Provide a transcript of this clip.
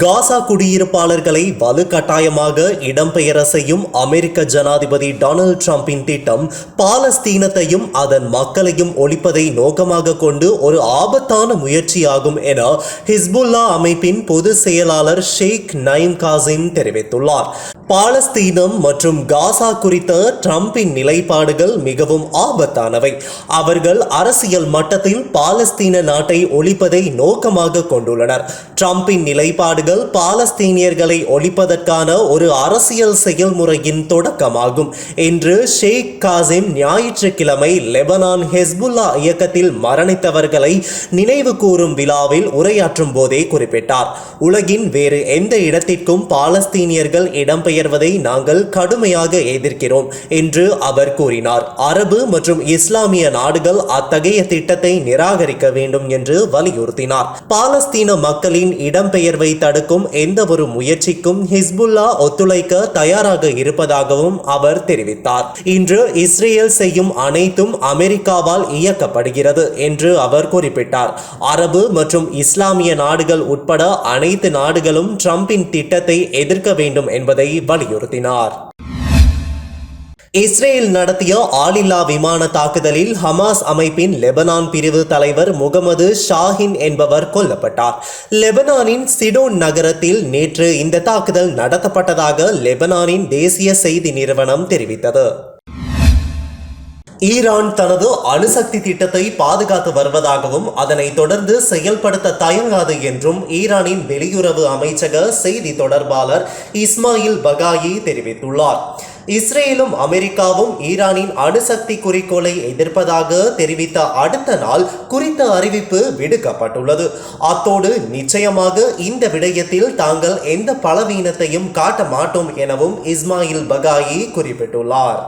காசா குடியிருப்பாளர்களை வலுக்கட்டாயமாக இடம்பெயர செய்யும் அமெரிக்க ஜனாதிபதி டொனால்ட் டிரம்பின் திட்டம் பாலஸ்தீனத்தையும் அதன் மக்களையும் ஒழிப்பதை நோக்கமாக கொண்டு ஒரு ஆபத்தான முயற்சியாகும் என ஹிஸ்புல்லா அமைப்பின் பொதுச் செயலாளர் ஷேக் நயீம் காசிம் தெரிவித்துள்ளார். பாலஸ்தீனம் மற்றும் காசா குறித்த ட்ரம்பின் நிலைப்பாடுகள் மிகவும் ஆபத்தானவை. அவர்கள் அரசியல் மட்டத்தில் பாலஸ்தீன நாட்டை ஒழிப்பதை நோக்கமாக கொண்டுள்ளனர். ட்ரம்பின் நிலைப்பாடுகள் பாலஸ்தீனியர்களை ஒழிப்பதற்கான ஒரு அரசியல் செயல்முறையின் தொடக்கமாகும். என்று ஷேக் காசிம் ஞாயிற்றுக்கிழமை லெபனான் ஹெஸ்புல்லா இயக்கத்தில் மரணித்தவர்களை நினைவு கூறும் விழாவில் உரையாற்றும் போதே குறிப்பிட்டார். உலகின் வேறு எந்த இடத்திற்கும் பாலஸ்தீனியர்கள் இடம்பெயர்வதை நாங்கள் கடுமையாக எதிர்க்கிறோம் என்று அவர் கூறினார். அரபு மற்றும் இஸ்லாமிய நாடுகள் அத்தகைய திட்டத்தை நிராகரிக்க வேண்டும் என்று வலியுறுத்தினார். பாலஸ்தீன மக்களின் இடம்பெயர்வை தடுக்கும் எந்த ஒரு முயற்சிக்கும் ஹிஸ்புல்லா ஒத்துழைக்க தயாராக இருப்பதாகவும் அவர் தெரிவித்தார். இன்று இஸ்ரேல் செய்யும் அனைத்தும் அமெரிக்காவால் இயக்கப்படுகிறது என்று அவர் குறிப்பிட்டார். அரபு மற்றும் இஸ்லாமிய நாடுகள் உட்பட அனைத்து நாடுகளும் ட்ரம்பின் திட்டத்தை எதிர்க்க வேண்டும் என்பதை வலியுறுத்தினார். இஸ்ரேல் நடத்திய ஆளில்லா விமான தாக்குதலில் ஹமாஸ் அமைப்பின் லெபனான் பிரிவு தலைவர் முகமது ஷாஹின் என்பவர் கொல்லப்பட்டார். லெபனானின் சிடோன் நகரத்தில் நேற்று இந்த தாக்குதல் நடத்தப்பட்டதாக லெபனானின் தேசிய செய்தி நிறுவனம் தெரிவித்தது. ஈரான் தனது அணுசக்தி திட்டத்தை பாதுகாத்து வருவதாகவும் அதனை தொடர்ந்து செயல்படுத்த தயங்காது என்றும் ஈரானின் வெளியுறவு அமைச்சக செய்தி தொடர்பாளர் இஸ்மாயில் பகாயி தெரிவித்துள்ளார். இஸ்ரேலும் அமெரிக்காவும் ஈரானின் அணுசக்தி குறிக்கோளை எதிர்ப்பதாக தெரிவித்த அடுத்த நாள் குறித்த அறிவிப்பு விடுக்கப்பட்டுள்ளது. அத்தோடு நிச்சயமாக இந்த விடயத்தில் தாங்கள் எந்த பலவீனத்தையும் காட்ட மாட்டோம் எனவும் இஸ்மாயில் பகாயி குறிப்பிட்டுள்ளார்.